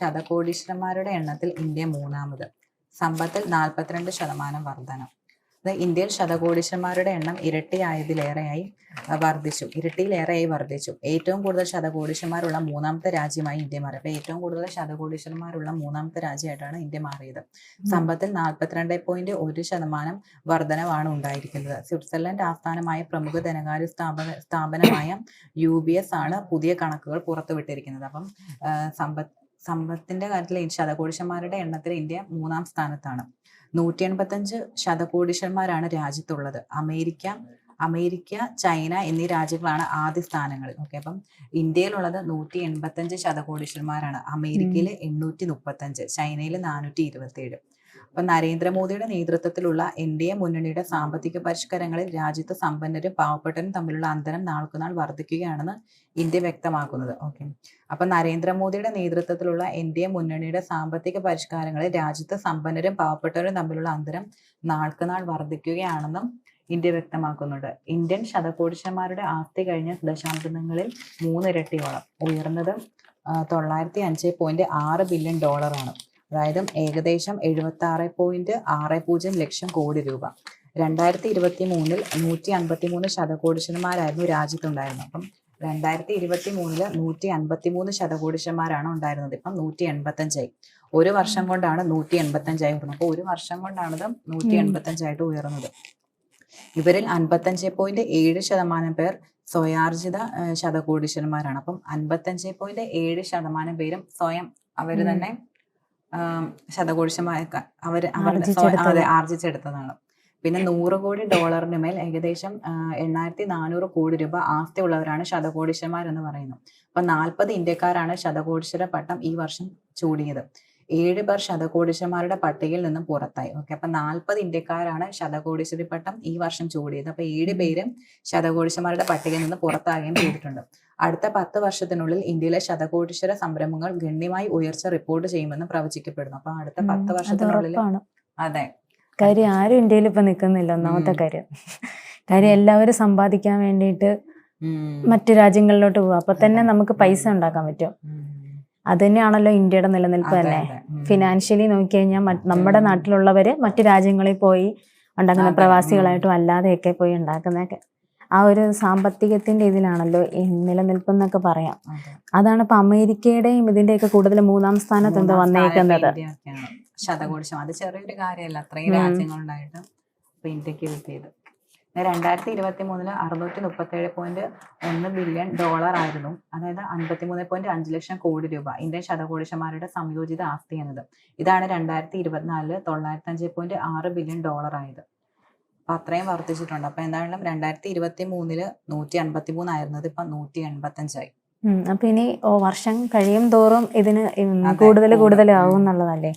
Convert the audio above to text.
ശതകോടീശ്വരന്മാരുടെ എണ്ണത്തിൽ ഇന്ത്യ മൂന്നാമത്. സമ്പത്തിൽ നാൽപ്പത്തിരണ്ട് ശതമാനം വർധനം. അത് ഇന്ത്യയിൽ ശതകോടീശ്വരന്മാരുടെ എണ്ണം ഇരട്ടിയായതിലേറെയായി വർദ്ധിച്ചു ഇരട്ടിയിലേറെയായി വർദ്ധിച്ചു ഏറ്റവും കൂടുതൽ ശതകോടീശ്വരന്മാരുള്ള മൂന്നാമത്തെ രാജ്യമായി ഇന്ത്യ മാറി. അപ്പൊ ഏറ്റവും കൂടുതൽ ശതകോടീശ്വരന്മാരുള്ള മൂന്നാമത്തെ രാജ്യമായിട്ടാണ് ഇന്ത്യ മാറിയത്. സമ്പത്തിൽ നാൽപ്പത്തിരണ്ട് പോയിന്റ് ഒരു ശതമാനം വർധനവാണ് ഉണ്ടായിരിക്കുന്നത്. സ്വിറ്റ്സർലൻഡ് ആസ്ഥാനമായ പ്രമുഖ ധനകാര്യ സ്ഥാപന സ്ഥാപനമായ യു ബി എസ് ആണ് പുതിയ കണക്കുകൾ പുറത്തുവിട്ടിരിക്കുന്നത്. അപ്പം സമ്പത്ത് സമ്പത്തിന്റെ കാര്യത്തിൽ ശതകോടിശന്മാരുടെ എണ്ണത്തിൽ ഇന്ത്യ മൂന്നാം സ്ഥാനത്താണ്. നൂറ്റി എൺപത്തഞ്ച് ശതകോടിശന്മാരാണ് രാജ്യത്തുള്ളത്. അമേരിക്ക അമേരിക്ക ചൈന എന്നീ രാജ്യങ്ങളാണ് ആദ്യ സ്ഥാനങ്ങൾ ഓക്കെ അപ്പം ഇന്ത്യയിലുള്ളത് നൂറ്റി എൺപത്തഞ്ച് ശതകോടിശന്മാരാണ്. അമേരിക്കയിൽ എണ്ണൂറ്റി മുപ്പത്തഞ്ച് ചൈനയിൽ നാനൂറ്റി ഇരുപത്തി ഏഴ് അപ്പൊ നരേന്ദ്രമോദിയുടെ നേതൃത്വത്തിലുള്ള എൻ ഡി എ മുന്നണിയുടെ സാമ്പത്തിക പരിഷ്കാരങ്ങളിൽ രാജ്യത്ത് സമ്പന്നരും പാവപ്പെട്ടരും തമ്മിലുള്ള അന്തരം നാൾക്കുനാൾ വർദ്ധിക്കുകയാണെന്ന് ഇന്ത്യ വ്യക്തമാക്കുന്നത്. ഓക്കെ അപ്പൊ നരേന്ദ്രമോദിയുടെ നേതൃത്വത്തിലുള്ള എൻ ഡി എ മുന്നണിയുടെ സാമ്പത്തിക പരിഷ്കാരങ്ങളിൽ രാജ്യത്ത് സമ്പന്നരും പാവപ്പെട്ടവരും തമ്മിലുള്ള അന്തരം നാൾക്കുനാൾ വർദ്ധിക്കുകയാണെന്നും ഇന്ത്യ വ്യക്തമാക്കുന്നുണ്ട്. ഇന്ത്യൻ ശതകോടിശന്മാരുടെ ആസ്തി കഴിഞ്ഞ ദശാബ്ദങ്ങളിൽ മൂന്നിരട്ടിയോളം. ഉയർന്നത് തൊള്ളായിരത്തി അഞ്ച് പോയിന്റ് ആറ് ബില്യൺ ഡോളറാണ്. അതായത് ഏകദേശം എഴുപത്തി ആറ് പോയിന്റ് ആറ് പൂജ്യം ലക്ഷം കോടി രൂപ. രണ്ടായിരത്തി ഇരുപത്തി മൂന്നിൽ നൂറ്റി അൻപത്തി മൂന്ന് ശതകോടിശന്മാരായിരുന്നു രാജ്യത്തുണ്ടായിരുന്നത്. അപ്പം രണ്ടായിരത്തി ഇരുപത്തി മൂന്നിൽ നൂറ്റി അൻപത്തി മൂന്ന് ശതകോടിശന്മാരാണ് ഉണ്ടായിരുന്നത്. ഇപ്പം നൂറ്റി എൺപത്തഞ്ചായി ഒരു വർഷം കൊണ്ടാണ് നൂറ്റി എൺപത്തഞ്ചായി ഉയർന്നത്. അപ്പോൾ ഒരു വർഷം കൊണ്ടാണിത് നൂറ്റി എൺപത്തഞ്ചായിട്ട് ഉയർന്നത്. ഇവരിൽ അൻപത്തഞ്ച് പോയിന്റ് ഏഴ് ശതമാനം പേർ സ്വയാർജിത ശതകോടിശന്മാരാണ് ശതകോടീശ്വരന്മാരാണ് അപ്പം അൻപത്തഞ്ച് പോയിന്റ് ഏഴ് ശതമാനം പേരും സ്വയം അവർ തന്നെ ശതകോടിശമായ അവർ അവരുടെ ആർജിച്ചെടുത്തതാണ്. പിന്നെ നൂറ് കോടി ഡോളറിന് മേൽ ഏകദേശം എണ്ണായിരത്തി നാനൂറ് കോടി രൂപ ആസ്തി ഉള്ളവരാണ് ശതകോടീശ്വരന്മാർ എന്ന് പറയുന്നു. അപ്പൊ നാൽപ്പത് ഇന്ത്യക്കാരാണ് ശതകോടീശ്വര പട്ടം ഈ വർഷം ചൂടിയത്. ഏഴ് പേർ ശതകോടിശന്മാരുടെ പട്ടികയിൽ നിന്നും പുറത്തായി. ഓക്കെ അപ്പൊ നാൽപ്പത് ഇന്ത്യക്കാരാണ് ശതകോടീശ്വരി പട്ടം ഈ വർഷം ചൂടിയത്. അപ്പൊ ഏഴ് പേര് ശതകോടിശന്മാരുടെ പട്ടികയിൽ നിന്ന് പുറത്താകുകയും ചെയ്തിട്ടുണ്ട്. അടുത്ത പത്ത് വർഷത്തിനുള്ളിൽ ഇന്ത്യയിലെ ശതകോടീശ്വര സംരംഭങ്ങൾ ഗണ്യമായി ഉയർച്ച റിപ്പോർട്ട് ചെയ്യുമെന്ന് പ്രവചിക്കപ്പെടുന്നു. അപ്പൊ അടുത്ത പത്ത് വർഷത്തിനുള്ളിൽ അതെ. കാര്യം ആരും ഇന്ത്യയിൽ ഇപ്പൊ നിൽക്കുന്നില്ല ഒന്നാമത്തെ. കാര്യം. കാര്യം എല്ലാവരും സമ്പാദിക്കാൻ വേണ്ടിയിട്ട്. മറ്റു രാജ്യങ്ങളിലോട്ട് പോകും അപ്പൊ തന്നെ നമുക്ക് പൈസ. ഉണ്ടാക്കാൻ പറ്റും. അത് തന്നെയാണല്ലോ ഇന്ത്യയുടെ നിലനിൽപ്പ് തന്നെ. ഫിനാൻഷ്യലി നോക്കിക്കഴിഞ്ഞാൽ നമ്മുടെ. നാട്ടിലുള്ളവര് മറ്റു രാജ്യങ്ങളിൽ പോയി ഉണ്ടാക്കുന്ന. പ്രവാസികളായിട്ടും അല്ലാതെയൊക്കെ പോയി ഉണ്ടാക്കുന്നതൊക്കെ ആ ഒരു സാമ്പത്തികത്തിന്റെ ഇതിലാണല്ലോ ഈ നിലനിൽപ്പ് എന്നൊക്കെ പറയാം അതാണ് ഇപ്പൊ അമേരിക്കയുടെയും ഇതിന്റെയൊക്കെ കൂടുതൽ മൂന്നാം സ്ഥാനത്ത് എന്തോ മൂന്നാം വന്നേക്കുന്നത്. ശതകോടിശം അത് ചെറിയൊരു കാര്യമല്ല അത്രയും. രാജ്യങ്ങളുണ്ടായിട്ട് ഇന്ത്യയ്ക്ക് കിട്ടിയത് രണ്ടായിരത്തി ഇരുപത്തി മൂന്നിൽ അറുന്നൂറ്റി മുപ്പത്തി ഏഴ് പോയിന്റ് ഒന്ന് ബില്യൺ ഡോളർ ആയിരുന്നു. അതായത് അൻപത്തി മൂന്ന് പോയിന്റ് അഞ്ച് ലക്ഷം കോടി രൂപ. ഇന്ത്യൻ ശതകോടിശന്മാരുടെ സംയോജിത ആസ്തി എന്നത്. ഇതാണ് രണ്ടായിരത്തി ഇരുപത്തിനാലിൽ തൊള്ളായിരത്തി അഞ്ച് പോയിന്റ് ആറ് ബില്യൺ ഡോളർ ആയത്. അപ്പൊ അത്രയും വർദ്ധിച്ചിട്ടുണ്ട്. അപ്പൊ എന്തായാലും രണ്ടായിരത്തി ഇരുപത്തി മൂന്നിൽ നൂറ്റി അൻപത്തി മൂന്നായിരുന്നത് ഇപ്പൊ നൂറ്റി എൺപത്തി അഞ്ചായി അപ്പൊ ഇനി വർഷം കഴിയും തോറും ഇതിന് കൂടുതൽ കൂടും. കൂടുതൽ ആവും എന്നുള്ളതല്ലേ?